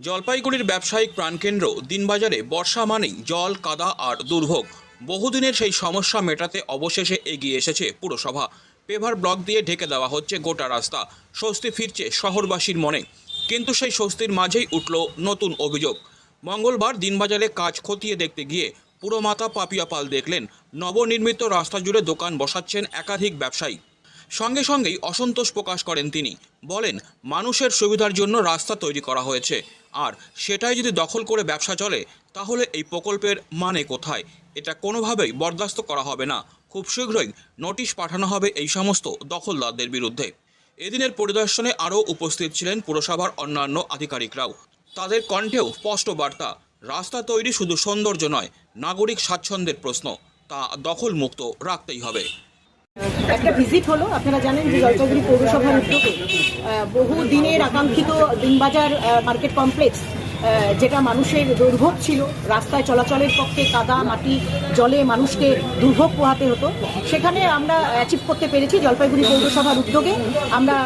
জলপাইগুড়ির ব্যবসায়িক প্রাণকেন্দ্র দিনবাজারে বর্ষা মানেই জল, কাদা আর দুর্ভোগ। বহুদিনের সেই সমস্যা মেটাতে অবশেষে এগিয়ে এসেছে পুরসভা। পেভার ব্লক দিয়ে ঢেকে দেওয়া হচ্ছে গোটা রাস্তা। স্বস্তি ফিরছে শহরবাসীর মনে। কিন্তু সেই স্বস্তির মাঝেই উঠল নতুন অভিযোগ। মঙ্গলবার দিনবাজারে কাজ খতিয়ে দেখতে গিয়ে পুরমাতা পাপিয়া পাল দেখলেন, নবনির্মিত রাস্তা জুড়ে দোকান বসাচ্ছেন একাধিক ব্যবসায়ী। সঙ্গে সঙ্গেই অসন্তোষ প্রকাশ করেন তিনি। বলেন, মানুষের সুবিধার জন্য রাস্তা তৈরি করা হয়েছে। আর সেটাই যদি দখল করে ব্যবসা চলে, তাহলে এই প্রকল্পের মানে কোথায়? এটা কোনোভাবেই বরদাস্ত করা হবে না। খুব শীঘ্রই নোটিশ পাঠানো হবে এই সমস্ত দখলদারদের বিরুদ্ধে। এদিনের পরিদর্শনে আরও উপস্থিত ছিলেন পুরসভার অন্যান্য আধিকারিকরাও। তাদের কণ্ঠেও স্পষ্ট বার্তা, রাস্তা তৈরি শুধু সৌন্দর্য নয়, নাগরিক স্বাচ্ছন্দ্যের প্রশ্ন, তা দখলমুক্ত রাখতেই হবে। একটা ভিজিট হলো, আপনারা জানেন যে জলপাইগুড়ি পৌরসভার উদ্যোগে বহু দিনের আকাঙ্ক্ষিত দিনবাজার মার্কেট কমপ্লেক্স যেটা মানুষের দুর্ভোগ ছিল, রাস্তায় চলাচলের পক্ষে কাদা, মাটি, জলে মানুষকে দুর্ভোগ পোহাতে হতো। সেখানে আমরা অ্যাচিভ করতে পেরেছি জলপাইগুড়ি পৌরসভার উদ্যোগে। আমরা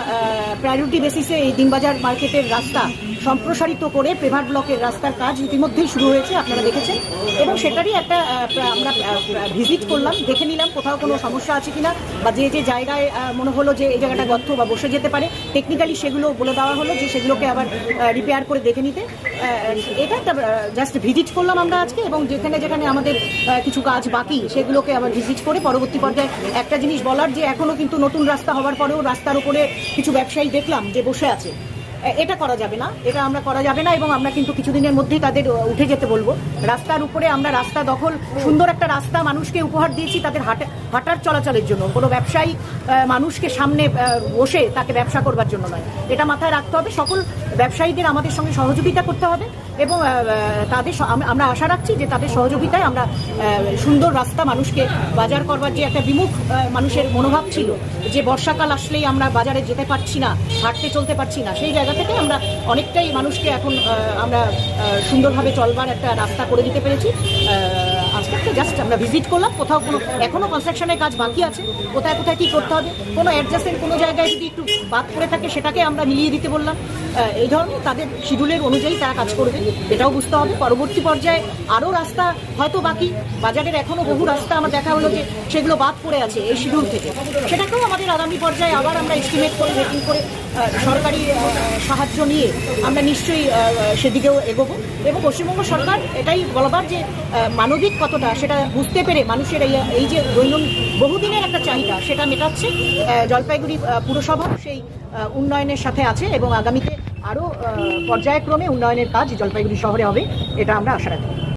প্রায়োরিটি বেসিসে এই দিনবাজার মার্কেটের রাস্তা সম্প্রসারিত করে প্রেভার ব্লকের রাস্তার কাজ ইতিমধ্যেই শুরু হয়েছে, আপনারা দেখেছেন। এবং সেটারই একটা আমরা ভিজিট করলাম, দেখে নিলাম কোথাও কোনো সমস্যা আছে কিনা, বা যে যে জায়গায় মনে হলো যে এই জায়গাটা গর্ত বা বসে যেতে পারে টেকনিক্যালি সেগুলো বলে দেওয়া হলো যে সেগুলোকে আবার রিপেয়ার করে দেখে নিতে। এটা একটা জাস্ট ভিজিট করলাম আমরা আজকে, এবং যেখানে যেখানে আমাদের কিছু কাজ বাকি, সেগুলোকে আবার ভিজিট করে পরবর্তী পর্যায়ে একটা জিনিস বলার যে এখনও কিন্তু নতুন রাস্তা হওয়ার পরেও রাস্তার উপরে কিছু ব্যবসায়ী দেখলাম যে বসে আছে। এটা করা যাবে না, এটা আমরা করা যাবে না এবং আমরা কিন্তু কিছুদিনের মধ্যেই তাদের উঠে যেতে বলব। রাস্তার উপরে আমরা রাস্তা দখল, সুন্দর একটা রাস্তা মানুষকে উপহার দিয়েছি, তাদের হাঁটা হাঁটার চলাচলের জন্য। কোনো ব্যবসায়ী মানুষকে সামনে বসে তাকে ব্যবসা করবার জন্য নয়। এটা মাথায় রাখতে হবে। সকল ব্যবসায়ীদের আমাদের সঙ্গে সহযোগিতা করতে হবে এবং তাদের আমরা আশা রাখছি যে তাদের সহযোগিতায় আমরা সুন্দর রাস্তা মানুষকে বাজার করবার যে একটা বিমুখ মানুষের মনোভাব ছিল যে বর্ষাকাল আসলেই আমরা বাজারে যেতে পারছি না, হাঁটতে চলতে পারছি না, সেই জায়গা থেকে আমরা অনেকটাই মানুষকে এখন আমরা সুন্দরভাবে চলবার একটা রাস্তা করে দিতে পেরেছি। আজকে জাস্ট আমরা ভিজিট করলাম, কোথাও কোনো, এখনও কনস্ট্রাকশনের কাজ বাকি আছে, কোথায় কোথায় কী করতে হবে, কোনো অ্যাডজাস্টেন্ট কোনো জায়গায় যদি একটু বাদ করে থাকে, সেটাকে আমরা মিলিয়ে দিতে বললাম। এই ধরনের তাদের শিডিউলের অনুযায়ী তারা কাজ করবে, এটাও বুঝতে হবে। পরবর্তী পর্যায়ে আরও রাস্তা হয়তো বাকি, বাজারের এখনও বহু রাস্তা আমার দেখা হলো যে সেগুলো বাদ পড়ে আছে এই শিডিউল থেকে। সেটাকেও আমাদের আগামী পর্যায়ে আবার আমরা এস্টিমেট করে রেটিং করে সরকারি সাহায্য নিয়ে আমরা নিশ্চয়ই সেদিকেও এগোবো। এবং পশ্চিমবঙ্গ সরকার এটাই বলবার যে মানবিক কতটা সেটা বুঝতে পেরে মানুষের এই যে দৈনন্দিন, বহুদিনের একটা চাহিদা, সেটা মেটাচ্ছে জলপাইগুড়ি পুরসভা সেই উন্নয়নের সাথে আছে এবং আগামীতে আরও পর্যায়ক্রমে উন্নয়নের কাজ জলপাইগুড়ি শহরে হবে, এটা আমরা আশা রাখি।